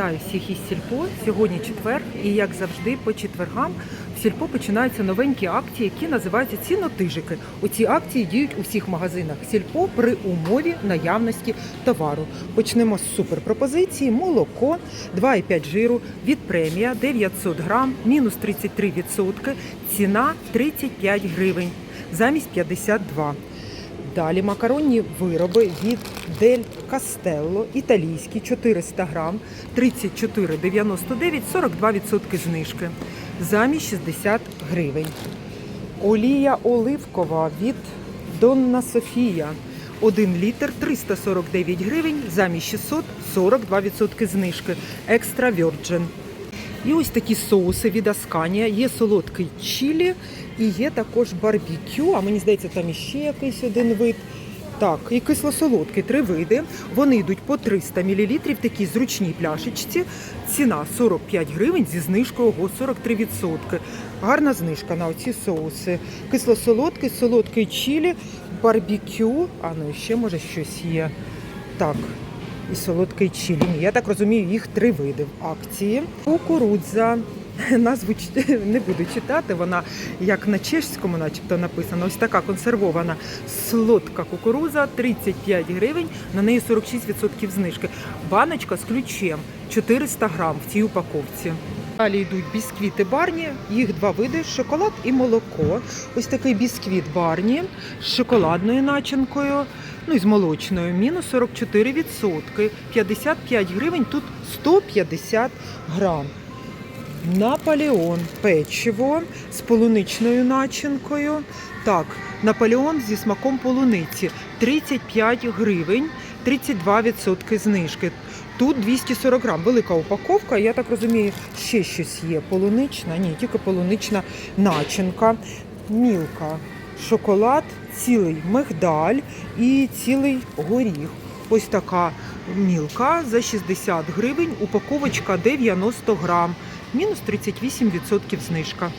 Вітаю всіх із Сільпо. Сьогодні четвер, і як завжди, по четвергам в Сільпо починаються новенькі акції, які називаються цінотижики. Оці акції діють у всіх магазинах Сільпо при умові наявності товару. Почнемо з суперпропозиції. Молоко 2,5 жиру від премія 900 грам, мінус 33%, ціна 35 гривень замість 52. Далі макаронні вироби від Дель Кастелло, італійські 400 грам, 34,99, 42% знижки, замість 60 гривень. Олія оливкова від Донна Софія. 1 літр 349 гривень, замість 600, 42% знижки. Екстра Virgin. І ось такі соуси від Асканія. Є солодкий чілі і є також барбекю. А мені здається, там іще якийсь один вид. Так, і кисло-солодкий, три види. Вони йдуть по 300 мл такій зручній пляшечці. Ціна 45 гривень зі знижкою ого, 43%. Гарна знижка на оці соуси. Кисло-солодкий, солодкий чілі, барбекю. А ну ще може щось є. Так, і солодкий чилі. Ні, я так розумію, їх три види в акції. Кукурудза. Назву не буду читати, вона як на чешському, начебто написано. Ось така консервована солодка кукуруза, 35 гривень, на неї 46% знижки. Баночка з ключем 400 грам в цій упаковці. Далі йдуть бісквіти барні, їх два види шоколад і молоко. Ось такий бісквіт барні з шоколадною начинкою, ну і з молочною. Мінус 44%, 55 гривень, тут 150 грам. Наполеон печиво з полуничною начинкою. Так, Наполеон зі смаком полуниці 35 гривень, 32% знижки. Тут 240 грам, велика упаковка. Я так розумію, ще щось є. Полунична, ні, тільки полунична начинка. Мілка, шоколад, цілий мигдаль і цілий горіх. Ось така мілка за 60 гривень, упаковочка 90 грам, мінус 38% знижка.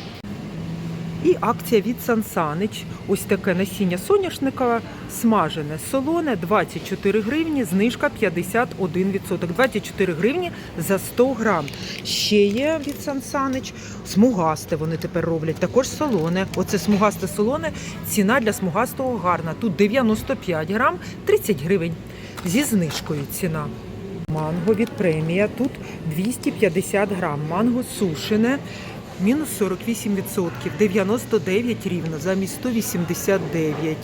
І акція від Сансанич. Ось таке насіння соняшника, смажене, солоне, 24 гривні, знижка 51%. 24 гривні за 100 грам. Ще є від Сансанич. Смугасте вони тепер роблять. Також солоне. Оце смугасте солоне. Ціна для смугастого гарна. Тут 95 грам, 30 гривень. Зі знижкою ціна. Манго від премія. Тут 250 грам. Манго сушене. Мінус 48%, 99 рівно, замість 189.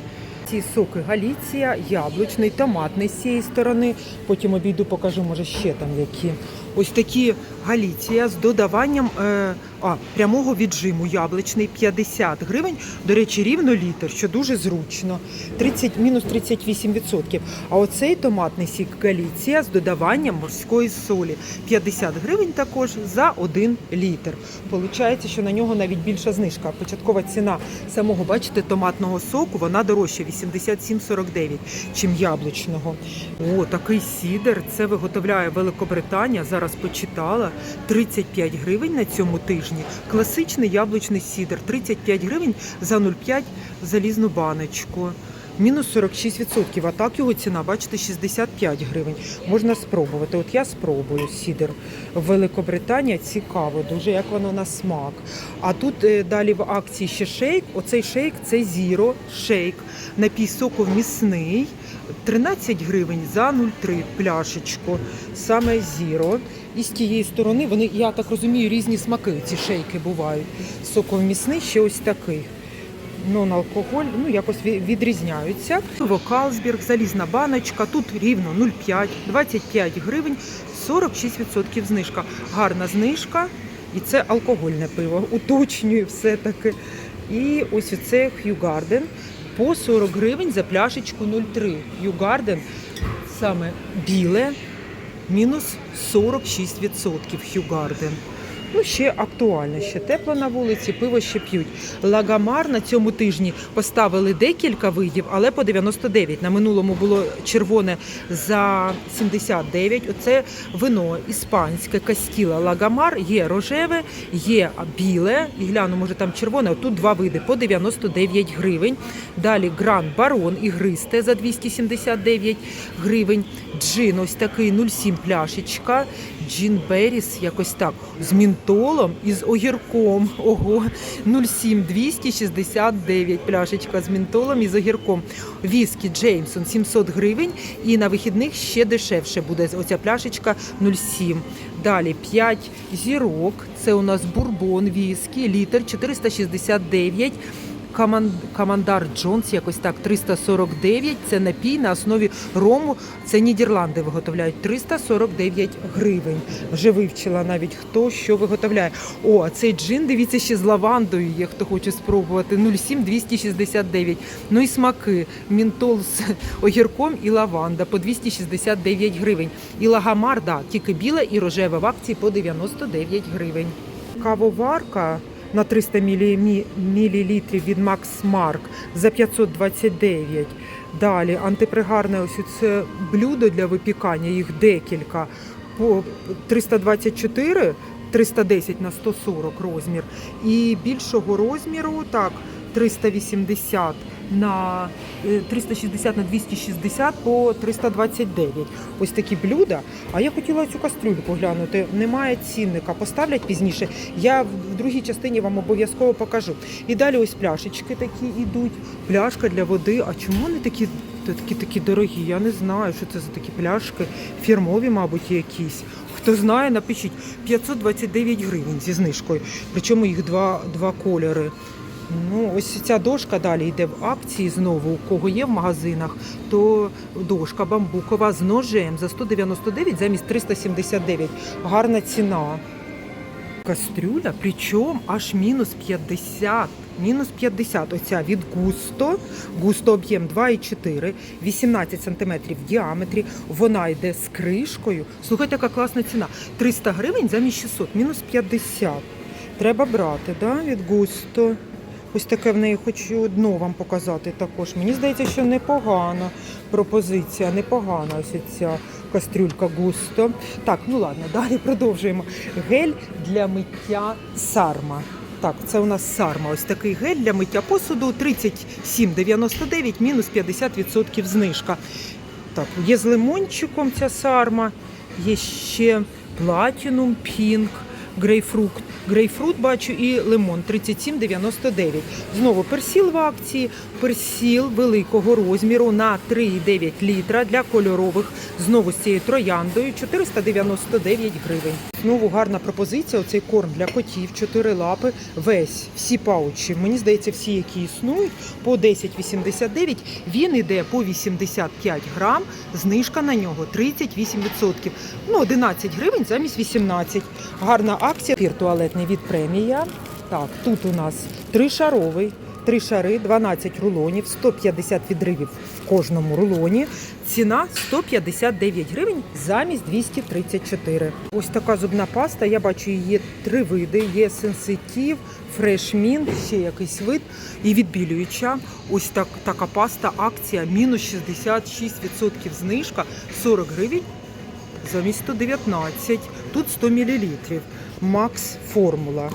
Ці соки Галіція, яблучний, томатний з цієї сторони. Потім обійду, покажу, може ще там які. Ось такі Галіція з додаванням е, а, прямого віджиму яблучний 50 гривень. До речі, рівно літр, що дуже зручно. 30, мінус 38%. А оцей томатний сік Галіція з додаванням морської солі 50 гривень також за 1 літр. Получається, що на нього навіть більша знижка. Початкова ціна самого, бачите, томатного соку, вона дорожча 87,49, чим яблучного. О, такий сідер. Це виготовляє Великобританія. Зараз почитала 35 гривень на цьому тижні. Класичний яблучний сідер 35 гривень за 0,5 залізну баночку. Мінус 46%, а так його ціна, бачите, 65 гривень. Можна спробувати. От я спробую сідер. Великобританія цікаво, дуже як воно на смак. А тут е, далі в акції ще шейк. Оцей шейк це Зіро шейк. Напій соку місний. 13 гривень за 0,3 пляшечку. Саме Зіро. І з тієї сторони вони, я так розумію, різні смаки ці шейки бувають. Соковмісний ще ось такий. Нон-алкоголь, ну якось ві- відрізняються. Вокалсберг, залізна баночка, тут рівно 0,5, 25 гривень, 46% знижка. Гарна знижка. І це алкогольне пиво. Уточнюю все-таки. І ось Hugh Garden по 40 гривень за пляшечку 0,3. Hugh Garden саме біле, мінус 46% Hugh Garden. Ну, ще актуально, ще тепло на вулиці, пиво ще п'ють. Лагамар на цьому тижні поставили декілька видів, але по 99. На минулому було червоне за 79. Оце вино іспанське кастіла Лагамар. Є рожеве, є біле. І гляну, може там червоне. Тут два види по 99 гривень. Далі Гран Барон ігристе за 279 гривень. Джин ось такий 0,7 пляшечка. Джін Беріс, якось так, з мінтолом і з огірком. Ого, 07 269 пляшечка з мінтолом і з огірком. Віскі Джеймсон 700 гривень. І на вихідних ще дешевше буде оця пляшечка 07. Далі 5 зірок. Це у нас бурбон, віскі, літр 469. Коман- Командар Джонс, якось так, 349. Це напій на основі рому. Це Нідерланди виготовляють 349 гривень. Вже вивчила навіть хто що виготовляє. О, а цей джин, дивіться, ще з лавандою є, хто хоче спробувати. 07 269. Ну і смаки. Мінтол з огірком і лаванда по 269 гривень. І лагамар, да, тільки біла і рожева в акції по 99 гривень. Кавоварка на 300 мл від Max Mark за 529. Далі антипригарне ось це блюдо для випікання, їх декілька по 324, 310 на 140 розмір. І більшого розміру, так, 380 на е, 360 на 260 по 329. Ось такі блюда. А я хотіла цю кастрюлю поглянути. Немає цінника, поставлять пізніше. Я в другій частині вам обов'язково покажу. І далі ось пляшечки такі йдуть. Пляшка для води. А чому вони такі, такі, такі дорогі? Я не знаю, що це за такі пляшки. Фірмові, мабуть, якісь. Хто знає, напишіть 529 гривень зі знижкою. Причому їх два, два кольори. Ну, ось ця дошка далі йде в акції знову. У кого є в магазинах, то дошка бамбукова з ножем за 199 замість 379. Гарна ціна. Кастрюля, причому аж мінус 50. Мінус 50. Оця від Густо. Густо об'єм 2,4, 18 см в діаметрі. Вона йде з кришкою. Слухайте, яка класна ціна. 300 гривень замість 600, мінус 50. Треба брати, да, від Густо. Ось таке в неї хочу дно вам показати також. Мені здається, що непогана пропозиція, непогана ось ця кастрюлька густо. Так, ну ладно, далі продовжуємо. Гель для миття сарма. Так, це у нас сарма. Ось такий гель для миття посуду 37,99, мінус 50% знижка. Так, є з лимончиком ця сарма, є ще платінум, пінк, грейпфрут. Грейпфрут бачу і лимон 37,99. Знову персіл в акції. Персіл великого розміру на 3,9 літра для кольорових. Знову з цією трояндою 499 гривень. Знову гарна пропозиція. Оцей корм для котів, 4 лапи, весь, всі паучі. Мені здається, всі, які існують, по 10,89. Він іде по 85 грам. Знижка на нього 38%. Ну, 11 гривень замість 18. Гарна акція. Пір туалетний від премія. Так, тут у нас тришаровий. Три шари, 12 рулонів, 150 відривів в кожному рулоні. Ціна 159 гривень замість 234. Ось така зубна паста. Я бачу її три види. Є сенситив, фрешмін, ще якийсь вид і відбілююча. Ось так, така паста, акція, мінус 66% знижка, 40 гривень замість 119. Тут 100 мл. Макс формула.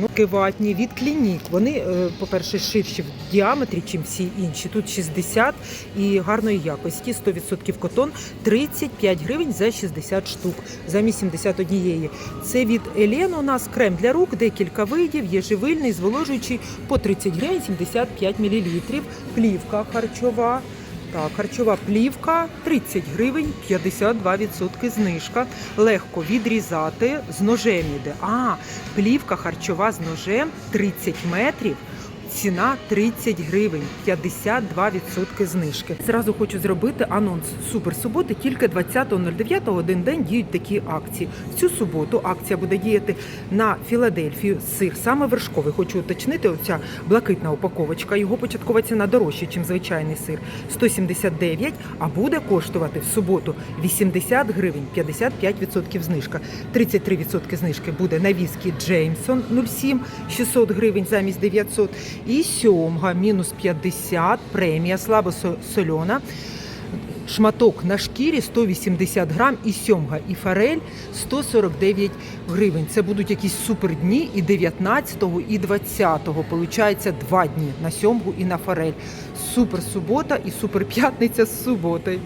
Ну, киватні від клінік. Вони, е, по-перше, ширші в діаметрі, ніж всі інші. Тут 60 і гарної якості. 100% котон, 35 гривень за 60 штук, замість 71. Це від Елен у нас крем для рук, декілька видів, є живильний, зволожуючий по 30 гривень 75 мл. Плівка харчова. Так, харчова плівка 30 гривень, 52% знижка. Легко відрізати з ножем іде. А, плівка харчова з ножем 30 метрів. Ціна 30 гривень, 52% знижки. Зразу хочу зробити анонс суперсуботи. Тільки 20.09 один день діють такі акції. В цю суботу акція буде діяти на Філадельфію сир, саме вершковий. Хочу уточнити, оця блакитна упаковочка. Його початкова ціна дорожча, ніж звичайний сир. 179, а буде коштувати в суботу 80 гривень, 55% знижка. 33% знижки буде на віскі Джеймсон 07, 600 гривень замість 900. І сьомга мінус 50, премія слабосольона. Шматок на шкірі 180 грам і сьомга, і форель 149 гривень. Це будуть якісь супердні і 19-го, і 20-го. Получається два дні на сьомгу і на форель. Супер субота і супер п'ятниця з суботою.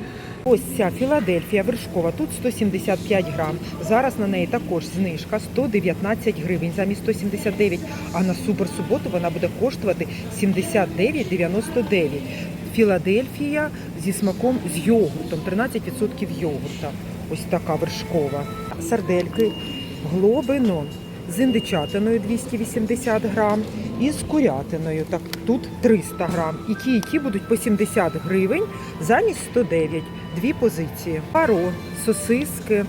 Ось ця Філадельфія вершкова, тут 175 грам. Зараз на неї також знижка 119 гривень замість 179, а на суперсуботу вона буде коштувати 79,99. Філадельфія зі смаком з йогуртом, 13% йогурта. Ось така вершкова. Сардельки глобино з індичатиною 280 грам і з курятиною. Так, тут 300 грам. І ті, і ті будуть по 70 гривень замість 109. Дві позиції. Паро, сосиски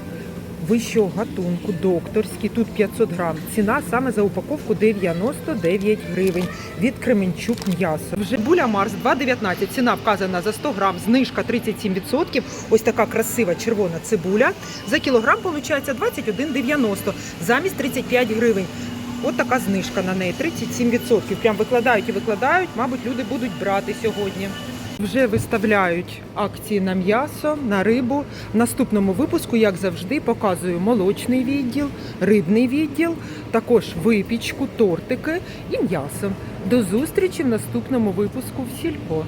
вищого гатунку, докторські, тут 500 грам. Ціна саме за упаковку 99 гривень. Від Кременчук м'ясо. Вже буля Марс 2,19. Ціна вказана за 100 грам, знижка 37%. Ось така красива червона цибуля. За кілограм виходить 21,90 замість 35 гривень. От така знижка на неї 37%. Прям викладають і викладають. Мабуть, люди будуть брати сьогодні. Вже виставляють акції на м'ясо, на рибу. В наступному випуску, як завжди, показую молочний відділ, рибний відділ, також випічку, тортики і м'ясо. До зустрічі в наступному випуску в Сільпо.